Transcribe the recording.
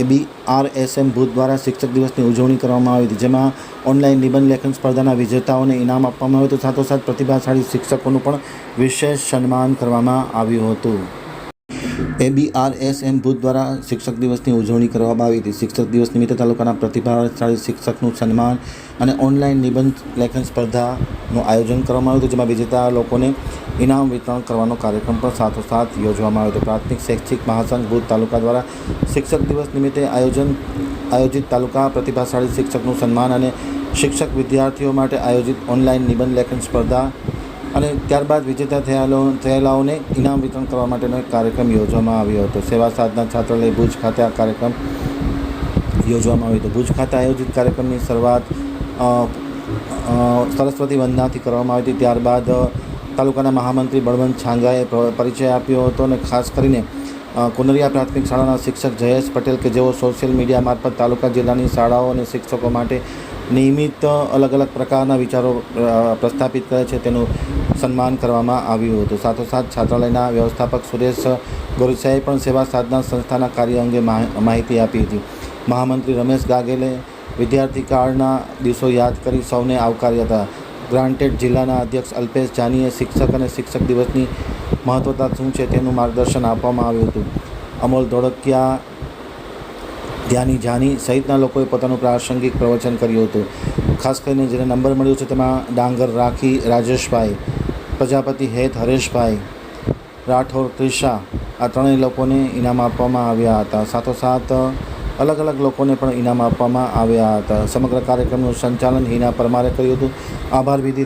એબી R S M ભૂત દ્વારા શિક્ષક દિવસની ઉજવણી કરવામાં આવી હતી, જેમાં ઓનલાઈન નિબંધ લેખન સ્પર્ધાના વિજેતાઓને ઇનામ આપવામાં આવ્યું હતું. સાથોસાથ પ્રતિભાશાળી શિક્ષકોનું પણ વિશેષ સન્માન કરવામાં આવ્યું હતું. એબી આર એસ એમ ભૂત દ્વારા શિક્ષક દિવસની ઉજવણી કરવામાં આવી હતી. શિક્ષક દિવસ નિમિત્તે તાલુકાના પ્રતિભાશાળી શિક્ષકનું સન્માન અને ઓનલાઈન નિબંધ લેખન સ્પર્ધાનું આયોજન કરવામાં આવ્યું હતું, જેમાં વિજેતા લોકોને ઇનામ વિતરણ કરવાનો કાર્યક્રમ પણ સાથોસાથ યોજવામાં આવ્યો હતો. પ્રાથમિક શૈક્ષિક મહાસંઘ ભૂત તાલુકા દ્વારા શિક્ષક દિવસ નિમિત્તે આયોજન આયોજિત તાલુકા પ્રતિભાશાળી શિક્ષકનું સન્માન અને શિક્ષક વિદ્યાર્થીઓ માટે આયોજિત ઓનલાઈન નિબંધ લેખન સ્પર્ધા અને ત્યારબાદ વિજેતા થયેલો થયેલાઓને ઇનામ વિતરણ કરવા માટેનો એક કાર્યક્રમ યોજવામાં આવ્યો હતો. સેવા સાધના છાત્રાલય ભુજ ખાતે આ કાર્યક્રમ યોજવામાં આવ્યો હતો. ભુજ ખાતે આયોજિત કાર્યક્રમની શરૂઆત સરસ્વતી વંદનાથી કરવામાં આવી હતી. ત્યારબાદ તાલુકાના મહામંત્રી બળવંત છાંગાએ પરિચય આપ્યો હતો અને ખાસ કરીને કુનરિયા પ્રાથમિક શાળાના શિક્ષક જયેશ પટેલ કે જેઓ સોશિયલ મીડિયા મારફત તાલુકા જિલ્લાની શાળાઓ અને શિક્ષકો માટે નિયમિત અલગ અલગ પ્રકારના વિચારો પ્રસ્થાપિત કરે છે તેનું સન્માન કરવામાં આવ્યું હતું. સાથોસાથ છાત્રાલયના વ્યવસ્થાપક સુરેશ ગોરસાએ પણ સેવા સાધના સંસ્થાના કાર્ય અંગે માહ- માહિતી આપી હતી. મહામંત્રી રમેશ ગાગેલે વિદ્યાર્થી કાળના દિવસો યાદ કરી સૌને આવકાર્યા હતા. ગ્રાન્ટેડ જિલ્લાના અધ્યક્ષ અલ્પેશ જાનીએ શિક્ષક અને શિક્ષક દિવસની મહત્વતા શું છે તેનું માર્ગદર્શન આપવામાં આવ્યું હતું. અમોલ ધોળકિયા ધ્યાની જાની સહિતના લોકોએ પોતાનું પ્રાસંગિક પ્રવચન કર્યું હતું. ખાસ કરીને જેને નંબર મળ્યો છે તેમાં ડાંગર રાખી, રાજેશભાઈ, પ્રજાપતિ હેત, હરેશભાઈ, રાઠોડ, ત્રિષા, આ ત્રણેય લોકોને ઇનામ આપવામાં આવ્યા હતા. સાથોસાથ, અલગ અલગ લોકોને પણ ઇનામ આપવામાં આવ્યા હતા. સમગ્ર કાર્યક્રમનું સંચાલન હિના પરમારે કર્યું હતું. આભાર વિધિ